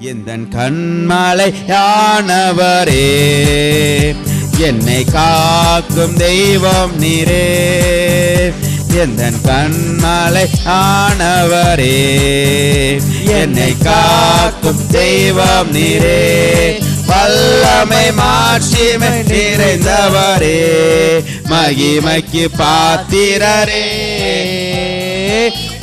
எந்தன் கண்மலை யானவரே என்னை காக்கும் தெய்வம் நீரே. எந்தன் கண்மலை ஆனவரே என்னை காக்கும் தெய்வம் நீரே. வல்லமை மாட்சிமை நிறைந்தவரே மகிமைக்கு பாத்திரரே.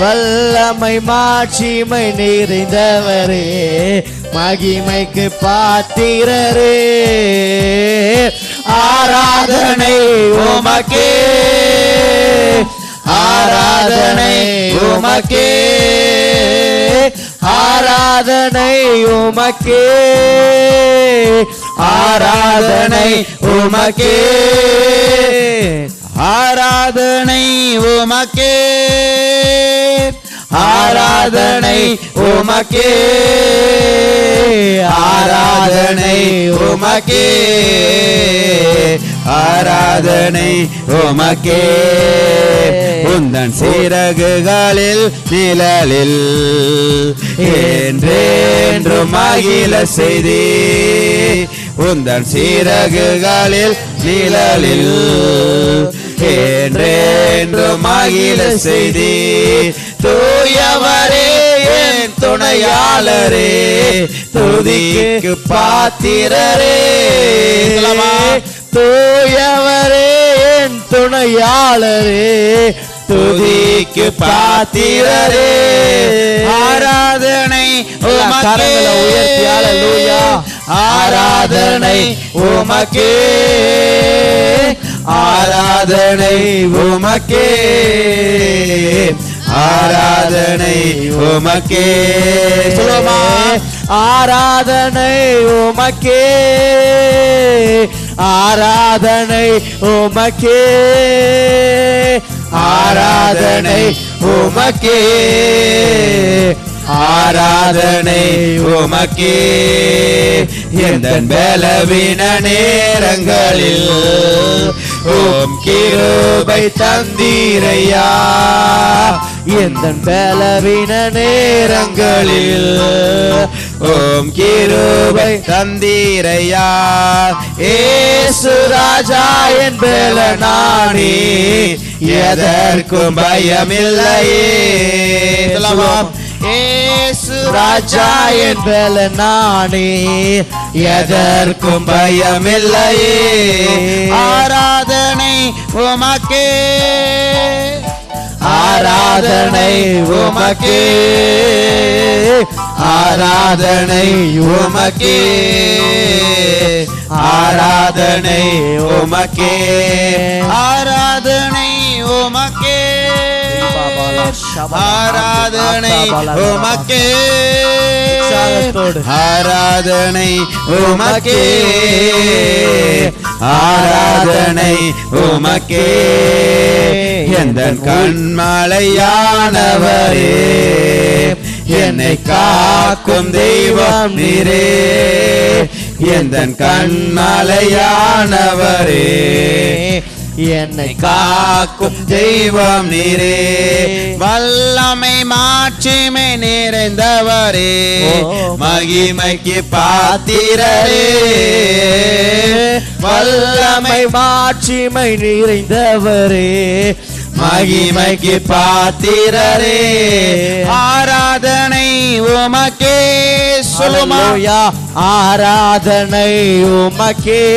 வல்லமை மாட்சிமை நிறைந்தவரே மகிமைக்கு பாத்திரரே. ஆராதனை உமக்கே ஆராதனை உமக்கே ஆராதனை உமக்கே ஆராதனை உமக்கே ஆராதனை உமக்கே. ஆராதனை உமக்கே. ஆராதனை உமக்கே. ஆராதனை உமக்கே. உந்தன் சீரகுகளில் நிழலில் என்றென்று மகிழ செய்தி. உந்தன் சீரகுகளில் நிழலில் என்றென்று மகிழ செய்தி. தூயவரே என் துணையாளரே? துதிக்கு பாத்திரரே? தூயவரே என் துணையாளரே? துதிக்கு பாத்திரரே. ஆராதனை கரங்களை உயர்த்தி ஹalleluya. ஆராதனை உமக்கே. ஆராதனை உமக்கே. ஆராதனை உமக்கே. சொல்லுவோமா? ஆராதனை உமக்கே. ஆராதனை உமக்கே. ஆராதனை உமக்கே. ஆராதனை உமக்கே. எந்த பலவீன நேரங்களில் ஓம் கிருபை தந்தீரையா. எந்த பலவீன நேரங்களில் ஓம் கிருபை தந்தீரையா. ஏசு ராஜா என் பலனானே எதற்கும் பயமில்லையே. ராஜா என் பலனானே எதற்கும் பயமில்லையே ஆராதனை உமக்கே. ஆராதனை உமக்கே. ஆராதனை உமக்கே. ஆராதனை உமக்கே. ஆராதனை உமக்கே. ஆராதனை உமக்கே. ஆராதனை உமக்கே. ஆராதனை உமக்கே. எந்த கண்மலையானவரே என்னை காக்கும் தெய்வம் நீரே. எந்த கண்மலையானவரே என்னை காக்கும் தெய்வம் நீரே. வல்லமை மாட்சிமை நிறைந்தவரே. மகிமைக்கு பாத்திரரே. வல்லமை மாட்சிமை நிறைந்தவரே. மகிமைக்கு பாத்திரரே. ஆராதனை உமக்கே சொல்லுமா ஆராதனை உமக்கே.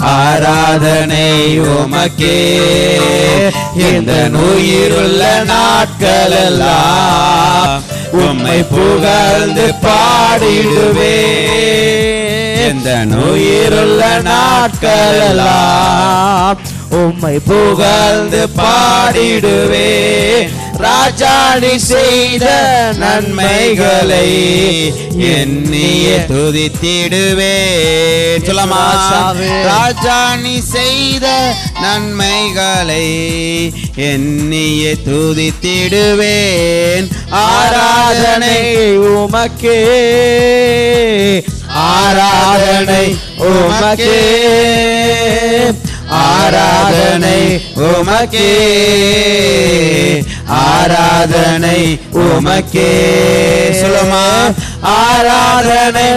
ஆராதனை உமக்கே. இந்த உயிருள்ள நாட்களெல்லாம் உம்மை புகழ்ந்து பாடிடுவே. இந்த உயிருள்ள நாட்களெல்லாம் உம்மை புகழ்ந்து பாடிடுவே. ராஜாணி செய்த நன்மைகளை எண்ணிய துதித்திடுவேன் சொல்லமா. ராஜாணி செய்த நன்மைகளை எண்ணிய துதித்திடுவேன். ஆராதனை உமக்கே. ஆராதனை உமக்கே. ஆராதனை உமக்கே. ஆராதனை உமக்கே. சொல்லுமா? ஆராதனை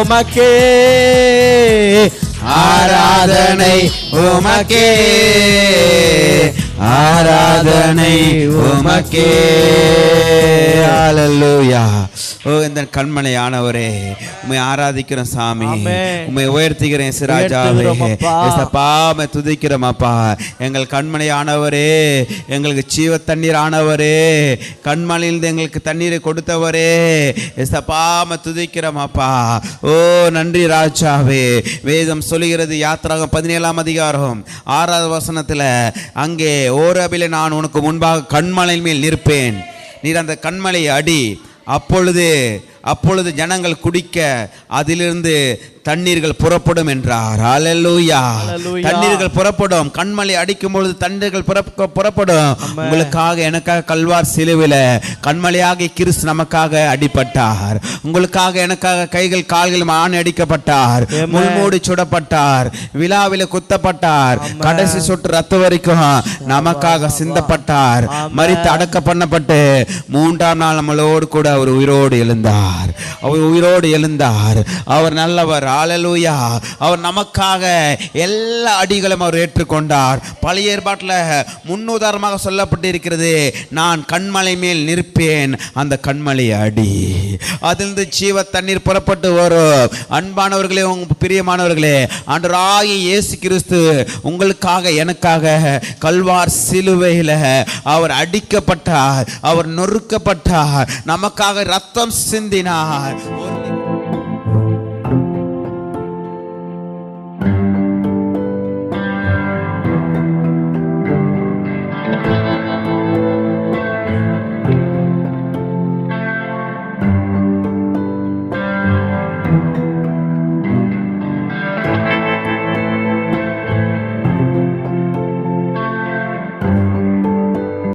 உமக்கே. ஆராதனை உமக்கே. ஆராதனை உமக்கே. ஹalleluya ஓ இந்த கண்மலையானவரே உம்மை ஆராதிக்கிறோம் சாமி. ஆமென். உம்மை உயர்த்துகிறேன் சிராஜாவே. உம்மை துதிக்கிறோம் அப்பா. எங்கள் கண்மலையானவரே எங்களுக்கு ஜீவ தண்ணீர் ஆனவரே கண்மலையிலிருந்து எங்களுக்கு தண்ணீரை கொடுத்தவரே உம்மை துதிக்கிறோம் அப்பா. ஓ நன்றி ராஜாவே. வேதம் சொல்லுகிறது யாத்திராகம் பதினேழாம் அதிகாரம் ஆறாவது வசனத்துல அங்கே ஓரபிலே நான் உனக்கு முன்பாக கண்மலையின் மேல் நிற்பேன். நீர் அந்த கண்மலையை அடி. அப்பொழுது அப்பொழுது ஜனங்கள் குடிக்க அதிலிருந்து தண்ணீர்கள் புறப்படும் என்றார். ஹalleluya. தண்ணீர்கள் புறப்படும். கண்மலை அடிக்கும் பொழுது தண்ணீர்கள் புறப்ப- புறப்படும். உங்களுக்காக எனக்காக கல்வார் சிலுவில கண்மலையாகிய கிறிஸ்து நமக்காக அடிபட்டார். உங்களுக்காக எனக்காக கைகள் கால்கள் ஆணி அடிக்கப்பட்டார். முள்மூடி சுடப்பட்டார். விழாவில குத்தப்பட்டார். கடைசி சொட்டு ரத்த வரைக்கும் நமக்காக சிந்தப்பட்டார். மரித்து அடக்க பண்ணப்பட்டு மூன்றாம் நாள் நம்மளோடு கூட அவர் உயிரோடு எழுந்தார். அவர் உயிரோடு எழுந்தார். அவர் நல்லவர். ஆலலூயா அவர் நமக்காக எல்லா அடிகளும் அவர் ஏற்றுக்கொண்டார். பழைய ஏற்பாட்டில் முன்னுதாரணமாக சொல்லப்பட்டிருக்கிறது நான் கண்மலை மேல் நிற்பேன் அந்த கண்மலை அடி. அதிலிருந்து ஜீவ தண்ணீர் புறப்பட்டு வரும். அன்பானவர்களே உங்க பிரியமானவர்களே ஆண்டவராகிய இயேசு கிறிஸ்து உங்களுக்காக எனக்காக கல்வார் சிலுவையில் அவர் அடிக்கப்பட்டார் அவர் நொறுக்கப்பட்டார். நமக்காக ரத்தம் சிந்தி நடத்தினார்